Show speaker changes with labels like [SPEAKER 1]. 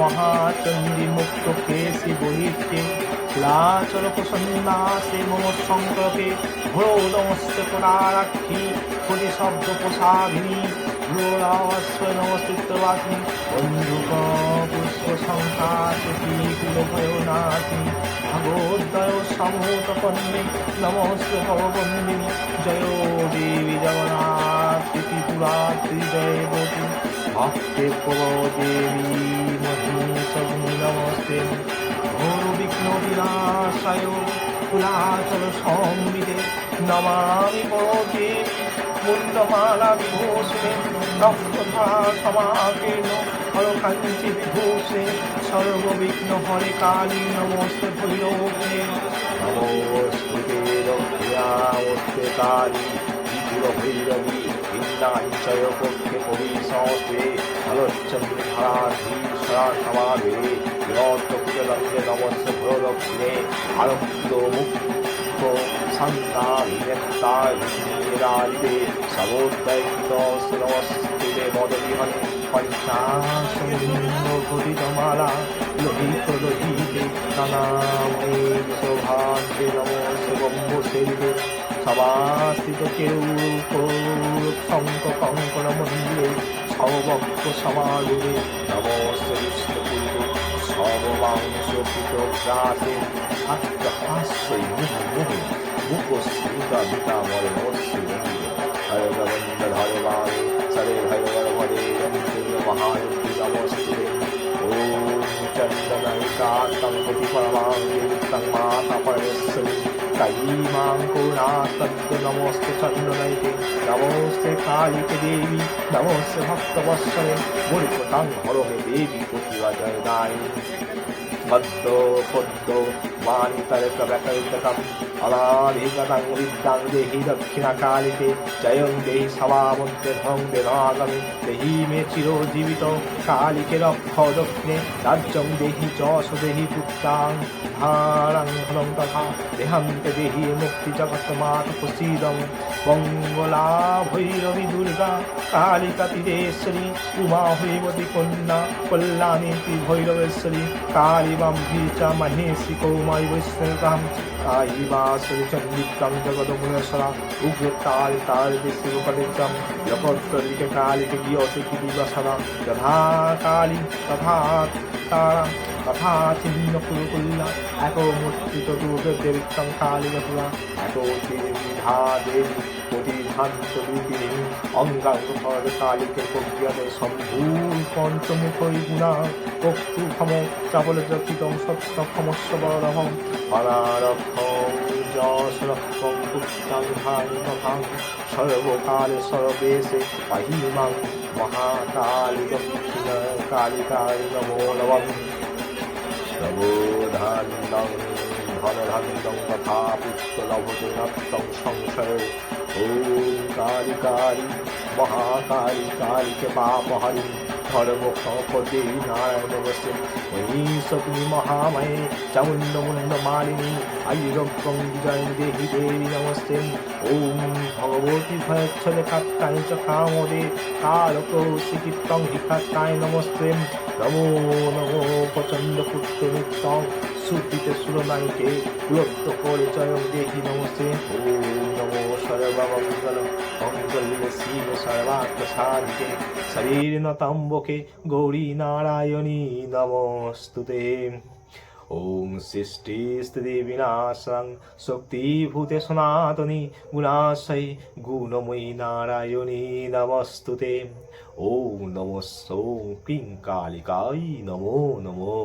[SPEAKER 1] মহাচণ্ডী মুক্ত কেশি বহির্কে লাচল প্রসন্নাসে মম সংকল্পে ঘোর নমস্ত পুরারাক্ষী কোটি শব্দ প্রসাদিনী ঘোরাবস্ব নমস্তিত্ববাসী বন্ধুক পুষ্প সংখ্যাতি কুলভয় নাথি ভগোদয় সমূত জয় দেবী জগন্নাথ। ত্রিপুরা ত্রিজয়বতী ভক্তে দেবী মহিষগ্নি নমস্তে। ঘোর বিঘ্ন বিনাশায় কুলাচল সম্বিদে নমামি বড়ে মুন্ডমালা বিভূষণে রক্তধারা সমাকীর্ণ হরকাঞ্চি বিভূষে সর্ববিঘ্ন হরে কালী। নমস্তে ভৈরবে নমস্তে রক্ষামস্তে কালী ত্রিপুর ভৈরবী ইন্দ্রাঞ্চয় পক্ষে কবি সংস্তে হরচন্দ্র ধারাধী সরা সমাবে বিরত্তকুটলঙ্গে নমস্ত ভরদক্ষিণে আরব্ধ মুক্ত সন্তাভিনেত্তারিতে সবোদ্দয়িত নমস্তে মদবিহনে পঞ্চাশমিন্দ ঘটিতমালা লোহিত লোহিতে নানাময়ী সৌভাগ্যে নমস্ত ব্রহ্মশৈলে সবাস্থিত কেউ শঙ্ক কঙ্কণ মন্দিরে সবক্ষ সমারোহে নমস্তে বিষ্ণুপুরে সর্বাংশ গ্রাসে সাত্য হাস্যই মুহ মুখ স্মিতা বিতা মরে নমস্তে বন্ধু হরে গোবিন্দ ধরে বাণী সরে ভৈরব ভরে রঞ্চন্দ্র মহায়ুক্তি নমস্তে ওম চন্দনাইকাতং প্রতি পরমাঙ্গে তং মাতা পরমেশ্বরী কাইমাং করুণাতত্ত্ব নমস্তে চন্দনাইকে নমস্তে কালিকে দেবী নমস্তে ভক্তবৎসরে দায়ী পদ্ম পদ্ম মানিতরক ব্যাকরিতকম অনাধিগতং বিদ্যাং দেহি দক্ষিণাকালিকে জয়ং দেহি সভামন্ত্রে ধং দেনাগমে দেহি মে চিরজীবিত কালিকে রক্ষ দক্ষিণে। রাজ্যং দেহি যশ দেহি পুত্রাং ধারাং ধনং তথা দেহান্তে দেহি মুক্তি জগৎ মাত প্রসীদং। মঙ্গলা ভৈরবী দুর্গা কালিকা তীরেশ্বরী উমা হৈমতী কন্যা কল্যাণী ভৈরবেশ্বরী, কালী বাম্ভী চ মহেশী কৌমাই বৈষ্ণতাম কায়ী বাসরি চন্দিকাং জগদমুনেশ্বরা উগ্র কাল কাল বিশ্বকলিতম জগত্তরিকে তথা চিহ্ন কুলকুল্লা এক মূর্তিত দুর্গে দেবিত্তং কালিকা এক দেবী প্রতিধান্ত রূপিণী অঙ্গাঙ্গ কালিকে প্রজ্ঞাতে পঞ্চমুখই গুণা বক্তৃক্ষম চাবল যথিতং সত্য ক্ষমস্ব বরহম অনারক্ষম যশরক্ষম পুত্রাং তথাং সর্বকালে সর্বেশে মহিমাং মহাকালী দক্ষিণ নমো নমঃ প্রবোধান্নং ধনধান্নং তথা পুত্রলভতে সংশয় ওম কালী কালী মহাকালী কালীকে পাপহারি ধর্ম সম্পদে নারায়ণ নমস্তে মহিষগ্নি মহাময়ে চামুণ্ড মুণ্ড মালিনী আয়ুরগ্গং বিজয় দেহি দেবী নমস্তে ওম ভগবতী ভয়চ্ছলে কাত্তায় চ কামদে কালক শিকিত্তং হিকাত্তায় নমস্তে নমো নমো প্রচণ্ড পুত্র নিত্যং সুতিতে সুরনাইকে উলব্ধ করে জয় দেহি নমস্তে। ওম নমো সর্বমঙ্গল, মঙ্গল শিব শরীর নতম্বকে গৌরী নারায়ণী নমস্তুতে। শক্তিভূতে সনাতনী গুণাশয়ী, গুণময়ী নারায়ণী নমস্তুতে। ওং নমঃ ওং ক্লিং কালিকাই নমো নমো